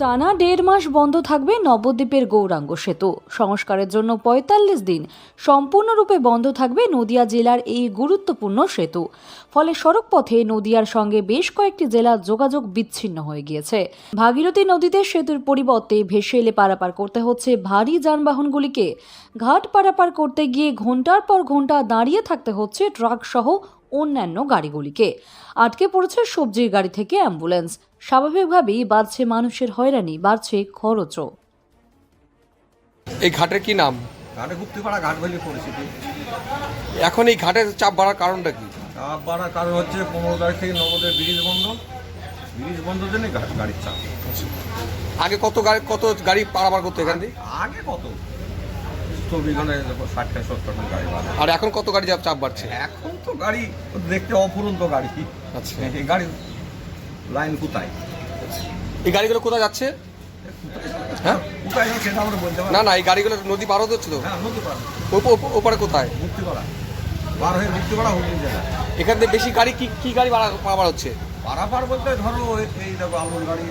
টানা দেড় মাস বন্ধ থাকবে নবদ্বীপের গৌরাঙ্গ সেতু। সংস্কারের জন্য পঁয়তাল্লিশ দিন সম্পূর্ণরূপে বন্ধ থাকবে নদিয়া জেলার এই গুরুত্বপূর্ণ সেতু। ফলে সড়কপথে নদিয়ার সঙ্গে বেশ কয়েকটি জেলার যোগাযোগ বিচ্ছিন্ন হয়ে গিয়েছে। ভাগীরথী নদীতে সেতুর পরিবর্তে ভেসে এলে পারাপার করতে হচ্ছে ভারী যানবাহনগুলিকে। ঘাট পারাপার করতে গিয়ে ঘণ্টার পর ঘণ্টা দাঁড়িয়ে থাকতে হচ্ছে ট্রাক সহ অন্যান্য গাড়িগুলিকে। আটকে পড়েছে সবজির গাড়ি থেকে অ্যাম্বুলেন্স। স্বাভাবিকভাবেই বাড়ছে মানুষের হয়রানি বাড়ছে খরচও। এই ঘাটের কি নাম? ঘাটে গুপ্তিপাড়া ঘাট পরিস্থিতি এখন এই ঘাটের চাপ বাড়ার কারণটা কি? চাপ বাড়ার কারণ হচ্ছে পনেরো তারিখ থেকে নগদের ব্রিজ বন্ধ। ব্রিজ বন্ধ জন্য গাড়ির চাপ। আগে কত গাড়ি কত গাড়ি পারাপার করতো এখান দিয়ে? আগে কত? চব্বিশ ঘন্টায় ষাটটা সত্তরটা গাড়ি বাড়ে আর এখন কত গাড়ি চাপ চাপ বাড়ছে? এখন তো গাড়ি দেখতে অফুরন্ত গাড়ি। আচ্ছা। এই গাড়ি লাইন কোথায়? এই গাড়িগুলো কোথায় যাচ্ছে? হ্যাঁ? না না। এই গাড়িগুলো নদী পার হতে হচ্ছে তো? হ্যাঁ ওপারে কোথায়? মুক্তিপাড়া। পার হয়ে মুক্তিপাড়া হুগলি জেলা। এখান থেকে বেশি গাড়ি কি কি গাড়ি পারা- পারাপার হচ্ছে? পারাপার বলতে ধরো এই- দেখো আলুর গাড়ি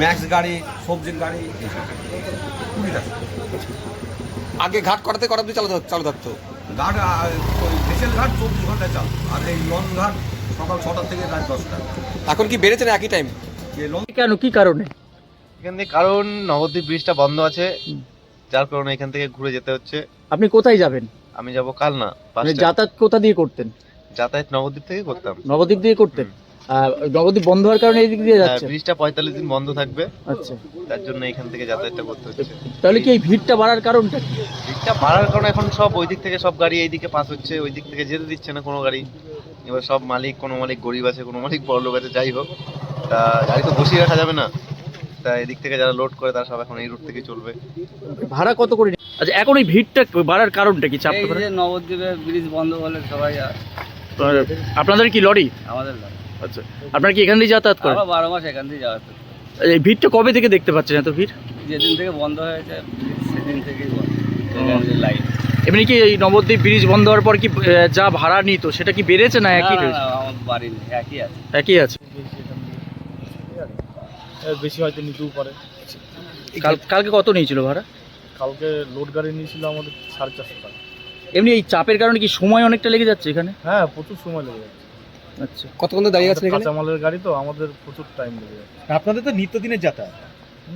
ম্যাক্স গাড়ি সবজির গাড়ি এইসব কুড়িটা আগে ঘাট করাতে করাতে চালু চালু থাকতো? ঘাট ভেসেল ঘাট চব্বিশ ঘন্টায় চাল। আর এই লং ঘাট সকাল ছটা থেকে রাত দশটা। এখন কি বেড়েছে না একই টাইম এই কেন? কি কারণে? এখান থেকে কারণ নবদ্বীপ ব্রিজটা বন্ধ আছে। যার কারণে এখান থেকে ঘুরে যেতে হচ্ছে। আপনি কোথায় যাবেন? আমি যাব কাল না মানে যাতায়াত কোথা দিয়ে করতেন? যাতায়াত নবদ্বীপ থেকে করতাম। নবদ্বীপ দিয়ে করতেন? আর নবদ্বীপ বন্ধ হওয়ার কারণে এই দিক দিয়ে হ্যাঁ, যাচ্ছে। ব্রিজটা পঁয়তাল্লিশ দিন বন্ধ থাকবে। আচ্ছা। তার জন্য এখান থেকে যাতায়াতটা করতে হচ্ছে। তাহলে কি এই ভিড়টা বাড়ার কারণটা ব্রিজটা বাড়ার কারণে এখন সব ওই দিক থেকে সব গাড়ি এই দিকে পাস হচ্ছে ওই দিক থেকে যেতে দিচ্ছে না কোনো গাড়ি। এবার সব মালিক কোনো মালিক গরিব আছে কোনো মালিক বড় লোক আছে যাই হোক। তা গাড়ি তো বসিয়ে রাখা যাবে না। তা এদিক থেকে যারা লোড করে তারা সব এখন এই রুট থেকে চলবে। ভাড়া কত করে আচ্ছা এখন এই ভিড়টা বাড়ার কারণটা কি? এই যে নবদ্বীপে ব্রিজ বন্ধ হলে সবাই আপনাদের কি লরি আমাদের লোক। আচ্ছা আপনারা কি এখান দিয়ে যাতায়াত করেন? আমরা বারো মাস এখান দিয়ে যাওয়া হতো। এই ভিড়টা কবে থেকে দেখতে পাচ্ছেন এত ভিড়? যেদিন থেকে বন্ধ হয়েছে সেদিন থেকেই বন্ধ। এখান এমনি কি এই নবদ্বীপ ব্রিজ বন্ধ হওয়ার পর কি আহ, যা ভাড়া নিত সেটা কি বেড়েছে না একই রয়েছে? না, আমার বাড়ি নেই একই আছে। একই আছে। বেশি হয়তো নিতেও পারে। কাল- কালকে কত নিয়েছিল ভাড়া? কালকে লোড গাড়ি নিয়েছিল আমাদের সাড়ে চারশো টাকা। এমনি এই চাপের কারণে কি সময় অনেকটা লেগে যাচ্ছে এখানে? হ্যাঁ প্রচুর সময় লেগে যাচ্ছে। আচ্ছা। কতক্ষণ ধরে দাঁড়িয়ে আছেন এখানে? কাঁচামালের গাড়ি তো আমাদের প্রচুর টাইম লেগে যাচ্ছে আপনাদের তো নিত্যদিনের যাতায়াত।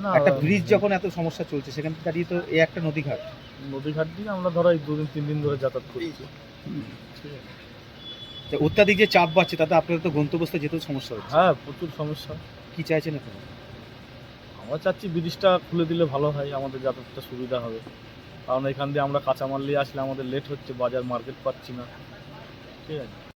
না একটা ব্রিজ যখন এত সমস্যা চলছে সেখানে দাঁড়িয়ে তো এই একটা নদীঘাট। নদীঘাট দিয়ে আমরা ধরো এই দুদিন তিন দিন ধরে যাতায়াত করছি। তো অত্যাধিক যে চাপ বাড়ছে তাতে আপনাদের তো গন্তব্যস্থলে যেতেও সমস্যা হচ্ছে। হ্যাঁ প্রচুর সমস্যা। কি চাইছেন এখন? আমরা চাচ্ছি ব্রিজটা খুলে দিলে ভালো হয় আমাদের যাতায়াতটা সুবিধা হবে। কারণ এখান দিয়ে আমরা কাঁচামাল নিয়ে আসলে আমাদের লেট হচ্ছে বাজার মার্কেট পাচ্ছি না। ঠিক আছে?